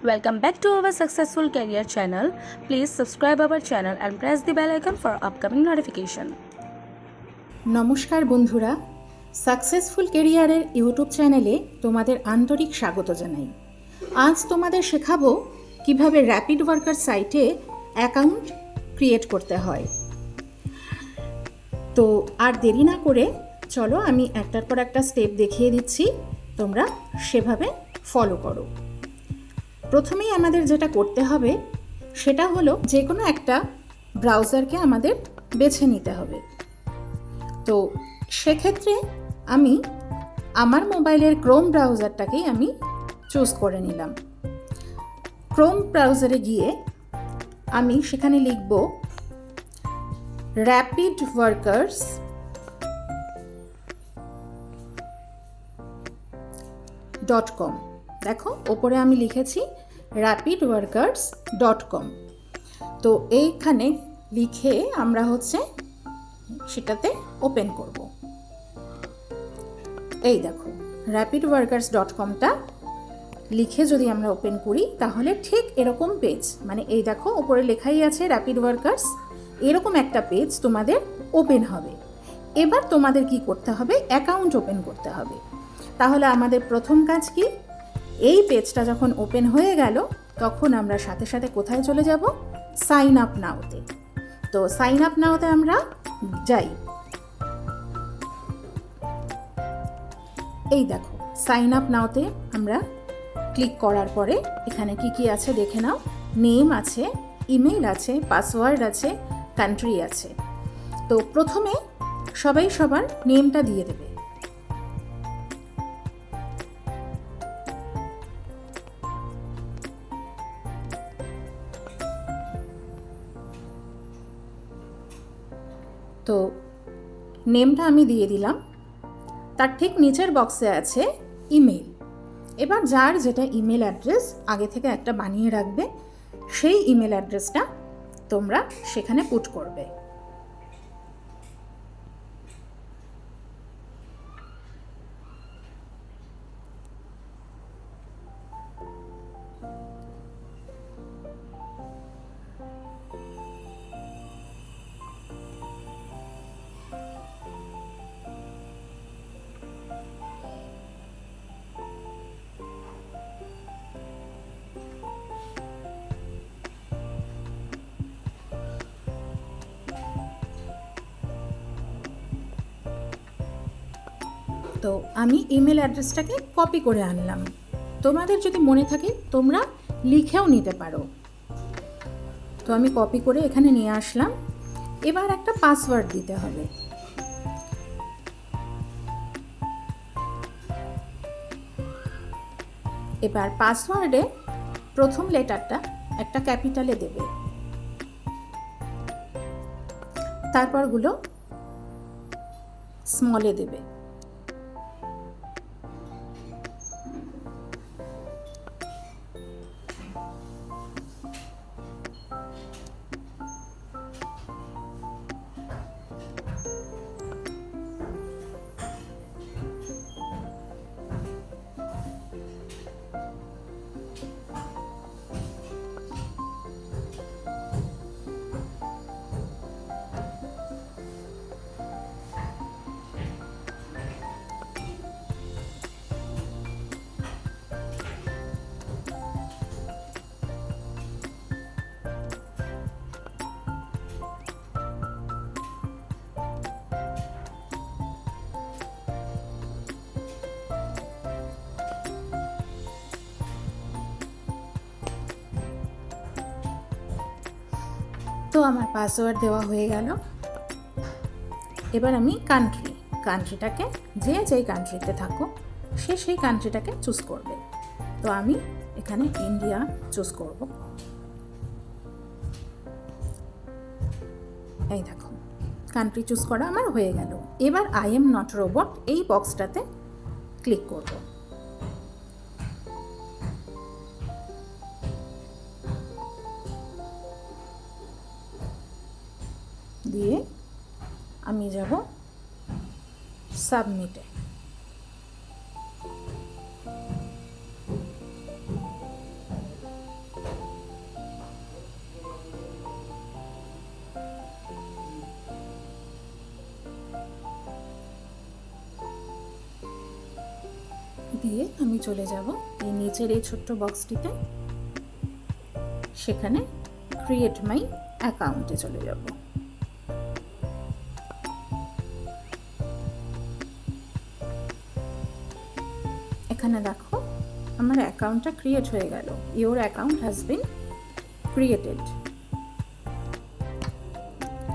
Welcome back to our successful career channel. Please subscribe our channel and press the bell icon for upcoming notification. নমস্কার বন্ধুরা। Successful কেরিয়ারের YouTube চ্যানেলে তোমাদের আন্তরিক স্বাগত জানাই। আজ তোমাদের শেখাবো কীভাবে র্যাপিড ওয়ার্কার সাইটে অ্যাকাউন্ট ক্রিয়েট করতে হয়। তো আর দেরি না করে চলো আমি একটার পর একটা স্টেপ দেখিয়ে দিচ্ছি। তোমরা সেভাবে ফলো করো। প্রথমেই আমাদের যেটা করতে হবে, সেটা হলো যে কোনো একটা ব্রাউজারকে আমাদের বেছে নিতে হবে। তো সেক্ষেত্রে আমি আমার মোবাইলের ক্রোম ব্রাউজারটাকেই আমি চুজ করে নিলাম। ক্রোম ব্রাউজারে গিয়ে আমি সেখানে লিখব র্যাপিড ওয়ার্কার্স ডট কম দেখো, ওপরে আমি লিখেছি র্যাপিড ওয়ার্কার্স ডট কম তো এইখানে লিখে আমরা হচ্ছে সেটাতে ওপেন করব। এই দেখো র্যাপিড ওয়ার্কার্স ডট কমটা লিখে যদি আমরা ওপেন করি, তাহলে ঠিক এরকম পেজ মানে এই দেখো, ওপরে লেখাই আছে র্যাপিড ওয়ার্কার্স এরকম একটা পেজ তোমাদের ওপেন হবে। এবার তোমাদের কি করতে হবে? অ্যাকাউন্ট ওপেন করতে হবে। তাহলে আমাদের প্রথম কাজ কি? এই পেজটা যখন ওপেন হয়ে গেল, তখন আমরা সাথে সাথে কোথায় চলে যাব? সাইন আপ নাওতে। তো সাইন আপ নাওতে আমরা যাই। এই দেখো, সাইন আপ নাওতে আমরা ক্লিক করার পরে এখানে কি কি আছে দেখে নাও। নেম আছে ইমেল আছে, পাসওয়ার্ড আছে, কান্ট্রি আছে। তো প্রথমে সবাই সবার নেমটা দিয়ে দেবে। তো নেমটা আমি দিয়ে দিলাম। তার ঠিক নিচের বক্সে আছে ইমেল এবার যার যেটা ইমেল অ্যাড্রেস আগে থেকে একটা বানিয়ে রাখবে, সেই ইমেল অ্যাড্রেসটা তোমরা সেখানে পুট করবে। তো আমি ইমেল অ্যাড্রেসটাকে কপি করে আনলাম। তোমাদের যদি মনে থাকে, তোমরা লিখেও নিতে পারো। তো আমি কপি করে এখানে নিয়ে আসলাম। এবার একটা পাসওয়ার্ড দিতে হবে। এবার পাসওয়ার্ডে প্রথম লেটারটা একটা ক্যাপিটালে দেবে। তারপরগুলো স্মলে দেবে। তো আমার পাসওয়ার্ড দেওয়া হয়ে গেল। এবার আমি কান্ট্রি কান্ট্রিটাকে যে যেই কান্ট্রিতে থাকো, সে সেই কান্ট্রিটাকে চুজ করবে। তো আমি এখানে ইন্ডিয়া চুজ করব। এই দেখো কান্ট্রি চুজ করা আমার হয়ে গেল। এবার আই এম নট রোবট এই বক্সটাতে ক্লিক করব। দিয়ে আমি যাব সাবমিটে দিয়ে আমি চলে যাব এই নিচের এই ছোট্ট বক্সটিতে সেখানে ক্রিয়েট মাই অ্যাকাউন্টে চলে যাব। এখানে দেখো, আমার অ্যাকাউন্টটা ক্রিয়েট হয়ে গেল। Your account has been created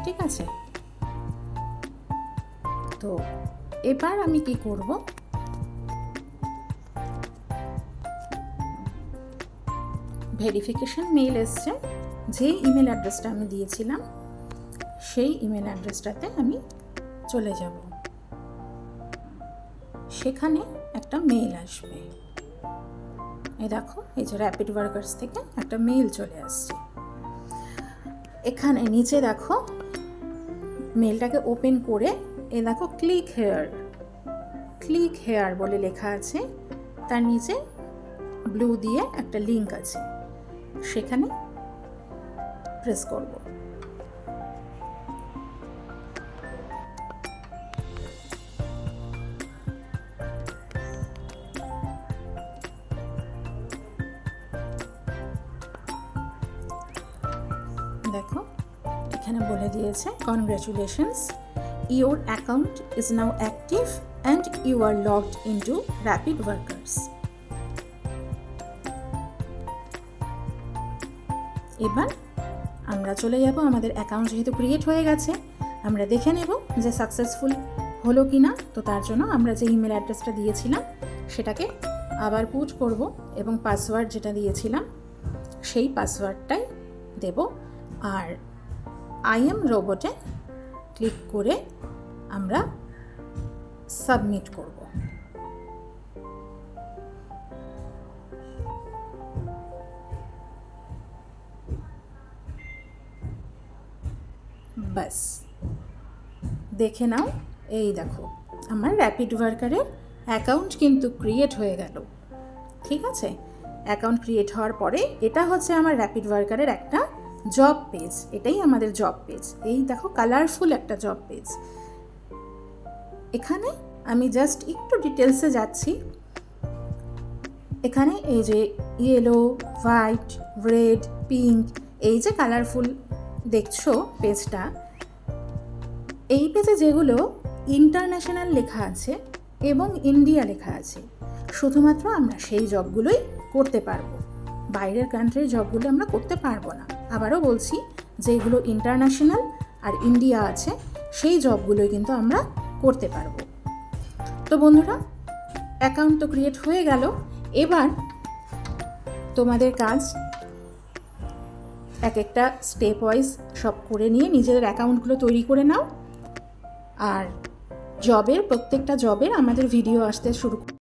ঠিক আছে? তো এবার আমি কি করব? ভেরিফিকেশন মেইল এসছে। যে ইমেল অ্যাড্রেসটা আমি দিয়েছিলাম, সেই ইমেল অ্যাড্রেসটাতে আমি চলে যাব। সেখানে একটা মেইল আসবে। এই দেখো, এই যে র্যাপিড ওয়ার্কার্স থেকে একটা মেইল চলে আসছে। এখানে নিচে দেখো মেলটাকে ওপেন করে এ দেখো ক্লিক হেয়ার ক্লিক হেয়ার বলে লেখা আছে, তার নিচে ব্লু দিয়ে একটা লিংক আছে। সেখানে প্রেস করব। দেখো, এখানে বলে দিয়েছে congratulations your account is now active and you are logged into rapid workers এবার আমরা চলে যাব, আমাদের অ্যাকাউন্ট যেহেতু ক্রিয়েট হয়ে গেছে, আমরা দেখে নেব যে সাকসেসফুল হলো কি না তো তার জন্য আমরা যে ইমেল অ্যাড্রেসটা দিয়েছিলাম, সেটাকে আবার পুট করব এবং পাসওয়ার্ড যেটা দিয়েছিলাম, সেই পাসওয়ার্ডটাই দেব আর আই এম রোবটে ক্লিক করে আমরা সাবমিট করব। ব্যাস। দেখে নাও, এই দেখো, আমার র্যাপিড ওয়ার্কারের অ্যাকাউন্ট কিন্তু ক্রিয়েট হয়ে গেল। ঠিক আছে? অ্যাকাউন্ট ক্রিয়েট হওয়ার পরে এটা হচ্ছে আমার র্যাপিড ওয়ার্কারের একটা জব পেজ এটাই আমাদের জব পেজ এই দেখো কালারফুল একটা জব পেজ এখানে আমি জাস্ট একটু ডিটেলসে যাচ্ছি। এখানে এই যে ইয়েলো হোয়াইট রেড পিঙ্ক এই যে কালারফুল দেখছ পেজটা এই পেজে যেগুলো ইন্টারন্যাশনাল লেখা আছে এবং ইন্ডিয়া লেখা আছে, শুধুমাত্র আমরা সেই জবগুলোই করতে পারব। বাইরের কান্ট্রির জবগুলো আমরা করতে পারব না। আবারও বলছি যেগুলো ইন্টারন্যাশনাল আর ইন্ডিয়া আছে, সেই জবগুলোই কিন্তু আমরা করতে পারব। তো বন্ধুরা অ্যাকাউন্ট তো ক্রিয়েট হয়ে গেল। এবার তোমাদের কাজ এক একটা স্টেপ ওয়াইজ সব করে নিয়ে নিজেদের অ্যাকাউন্টগুলো তৈরি করে নাও। আর জবের প্রত্যেকটা জবের আমাদের ভিডিও আসতে শুরু